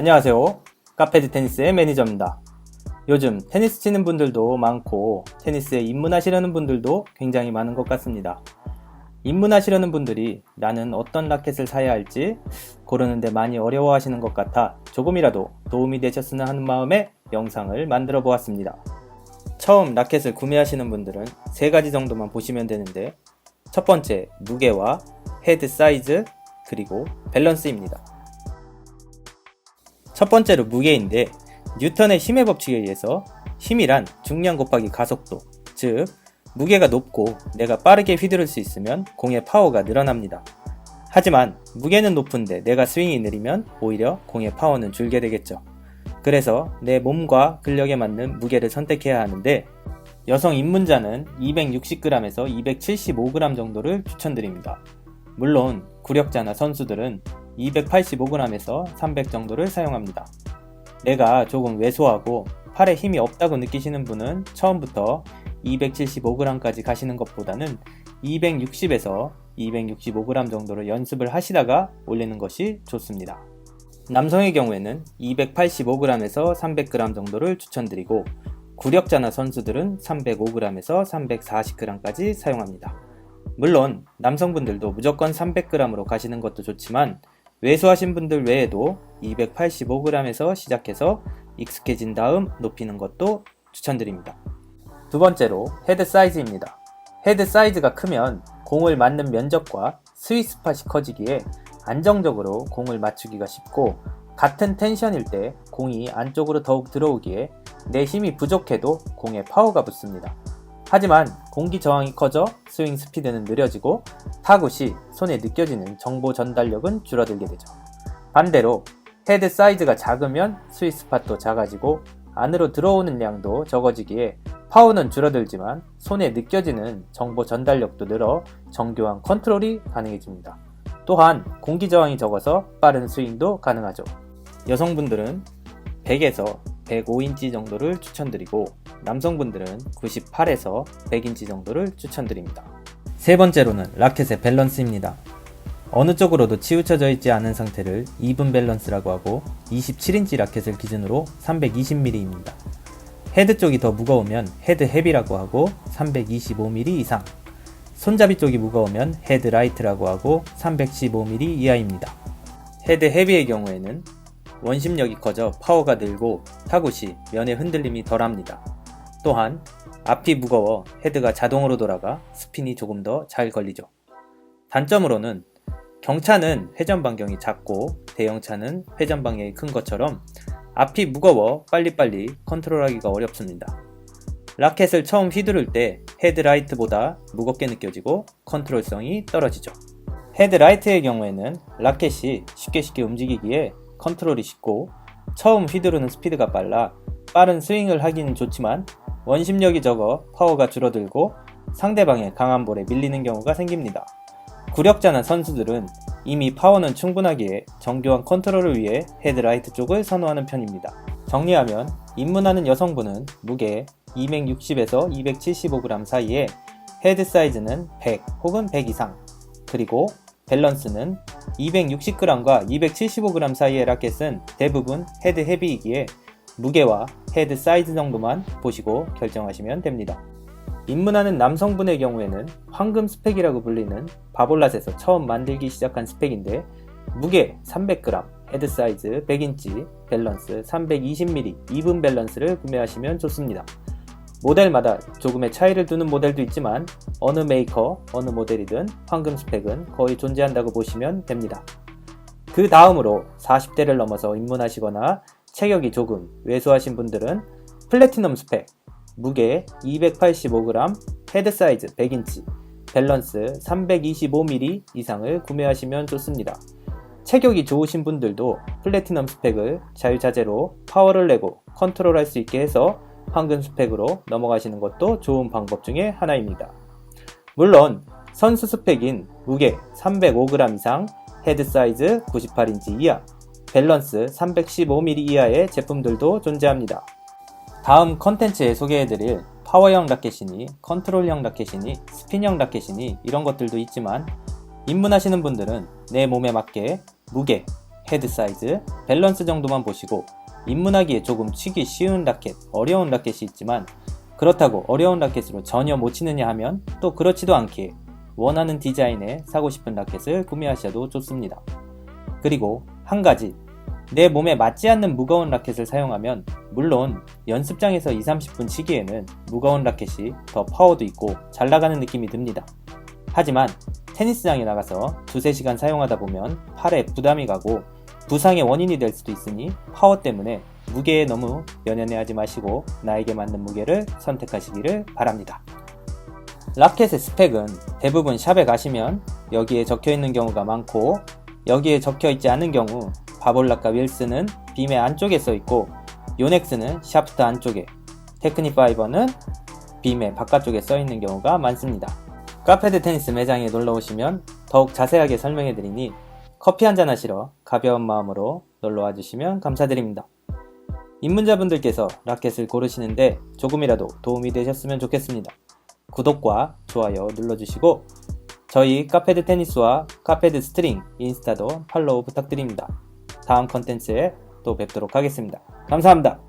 안녕하세요. 카페드 테니스의 매니저입니다. 요즘 테니스 치는 분들도 많고 테니스에 입문하시려는 분들도 굉장히 많은 것 같습니다. 입문하시려는 분들이 나는 어떤 라켓을 사야 할지 고르는데 많이 어려워하시는 것 같아 조금이라도 도움이 되셨으면 하는 마음에 영상을 만들어 보았습니다. 처음 라켓을 구매하시는 분들은 세 가지 정도만 보시면 되는데 첫 번째 무게와 헤드 사이즈 그리고 밸런스입니다. 첫 번째로 무게인데 뉴턴의 힘의 법칙에 의해서 힘이란 중량 곱하기 가속도 즉 무게가 높고 내가 빠르게 휘두를 수 있으면 공의 파워가 늘어납니다. 하지만 무게는 높은데 내가 스윙이 느리면 오히려 공의 파워는 줄게 되겠죠. 그래서 내 몸과 근력에 맞는 무게를 선택해야 하는데 여성 입문자는 260g에서 275g 정도를 추천드립니다. 물론 구력자나 선수들은 285g에서 300 정도를 사용합니다. 내가 조금 왜소하고 팔에 힘이 없다고 느끼시는 분은 처음부터 275g까지 가시는 것보다는 260에서 265g 정도를 연습을 하시다가 올리는 것이 좋습니다. 남성의 경우에는 285g에서 300g 정도를 추천드리고 구력자나 선수들은 305g에서 340g까지 사용합니다. 물론 남성분들도 무조건 300g으로 가시는 것도 좋지만 왜소하신 분들 외에도 285g에서 시작해서 익숙해진 다음 높이는 것도 추천드립니다. 두 번째로 헤드 사이즈입니다. 헤드 사이즈가 크면 공을 맞는 면적과 스윗 스팟이 커지기에 안정적으로 공을 맞추기가 쉽고 같은 텐션일 때 공이 안쪽으로 더욱 들어오기에 내 힘이 부족해도 공에 파워가 붙습니다. 하지만 공기 저항이 커져 스윙 스피드는 느려지고 타구 시 손에 느껴지는 정보 전달력은 줄어들게 되죠. 반대로 헤드 사이즈가 작으면 스윗 스팟도 작아지고 안으로 들어오는 양도 적어지기에 파워는 줄어들지만 손에 느껴지는 정보 전달력도 늘어 정교한 컨트롤이 가능해집니다. 또한 공기 저항이 적어서 빠른 스윙도 가능하죠. 여성분들은 100에서 105인치 정도를 추천드리고 남성분들은 98에서 100인치 정도를 추천드립니다. 세 번째로는 라켓의 밸런스입니다. 어느 쪽으로도 치우쳐져 있지 않은 상태를 이분 밸런스라고 하고 27인치 라켓을 기준으로 320mm입니다. 헤드 쪽이 더 무거우면 헤드 헤비라고 하고 325mm 이상, 손잡이 쪽이 무거우면 헤드 라이트라고 하고 315mm 이하입니다. 헤드 헤비의 경우에는 원심력이 커져 파워가 늘고 타구 시 면의 흔들림이 덜합니다. 또한 앞이 무거워 헤드가 자동으로 돌아가 스핀이 조금 더 잘 걸리죠. 단점으로는 경차는 회전 반경이 작고 대형차는 회전 반경이 큰 것처럼 앞이 무거워 빨리빨리 컨트롤하기가 어렵습니다. 라켓을 처음 휘두를 때 헤드라이트보다 무겁게 느껴지고 컨트롤성이 떨어지죠. 헤드라이트의 경우에는 라켓이 쉽게 쉽게 움직이기에 컨트롤이 쉽고 처음 휘두르는 스피드가 빨라 빠른 스윙을 하기는 좋지만 원심력이 적어 파워가 줄어들고 상대방의 강한 볼에 밀리는 경우가 생깁니다. 구력자나 선수들은 이미 파워는 충분하기에 정교한 컨트롤을 위해 헤드라이트 쪽을 선호하는 편입니다. 정리하면 입문하는 여성분은 무게 260에서 275g 사이에 헤드 사이즈는 100 혹은 100 이상 그리고 밸런스는 260g과 275g 사이의 라켓은 대부분 헤드 헤비이기에 무게와 헤드 사이즈 정도만 보시고 결정하시면 됩니다. 입문하는 남성분의 경우에는 황금 스펙이라고 불리는 바볼랏에서 처음 만들기 시작한 스펙인데 무게 300g, 헤드 사이즈 100인치, 밸런스 320mm, 이분 밸런스를 구매하시면 좋습니다. 모델마다 조금의 차이를 두는 모델도 있지만 어느 메이커, 어느 모델이든 황금 스펙은 거의 존재한다고 보시면 됩니다. 그 다음으로 40대를 넘어서 입문하시거나 체격이 조금 왜소하신 분들은 플래티넘 스펙, 무게 285g, 헤드 사이즈 100인치, 밸런스 325mm 이상을 구매하시면 좋습니다. 체격이 좋으신 분들도 플래티넘 스펙을 자유자재로 파워를 내고 컨트롤할 수 있게 해서 황금 스펙으로 넘어가시는 것도 좋은 방법 중에 하나입니다. 물론 선수 스펙인 무게 305g 이상, 헤드 사이즈 98인치 이하, 밸런스 315mm 이하의 제품들도 존재합니다. 다음 컨텐츠에 소개해드릴 파워형 라켓이니 컨트롤형 라켓이니 스핀형 라켓이니 이런 것들도 있지만 입문하시는 분들은 내 몸에 맞게 무게, 헤드 사이즈, 밸런스 정도만 보시고 입문하기에 조금 치기 쉬운 라켓, 어려운 라켓이 있지만 그렇다고 어려운 라켓으로 전혀 못 치느냐 하면 또 그렇지도 않기에 원하는 디자인의 사고 싶은 라켓을 구매하셔도 좋습니다. 그리고 한 가지 내 몸에 맞지 않는 무거운 라켓을 사용하면 물론 연습장에서 2, 30분 치기에는 무거운 라켓이 더 파워도 있고 잘 나가는 느낌이 듭니다. 하지만 테니스장에 나가서 두세 시간 사용하다 보면 팔에 부담이 가고 부상의 원인이 될 수도 있으니 파워 때문에 무게에 너무 연연해하지 마시고 나에게 맞는 무게를 선택하시기를 바랍니다. 라켓의 스펙은 대부분 샵에 가시면 여기에 적혀 있는 경우가 많고 여기에 적혀 있지 않은 경우 바볼락과 윌스는 빔의 안쪽에 써 있고 요넥스는 샤프트 안쪽에 테크니 파이버는 빔의 바깥쪽에 써 있는 경우가 많습니다. 카페드 테니스 매장에 놀러 오시면 더욱 자세하게 설명해 드리니 커피 한잔 하시러 가벼운 마음으로 놀러 와 주시면 감사드립니다. 입문자분들께서 라켓을 고르시는데 조금이라도 도움이 되셨으면 좋겠습니다. 구독과 좋아요 눌러주시고 저희 카페드 테니스와 카페드 스트링 인스타도 팔로우 부탁드립니다. 다음 컨텐츠에 또 뵙도록 하겠습니다. 감사합니다.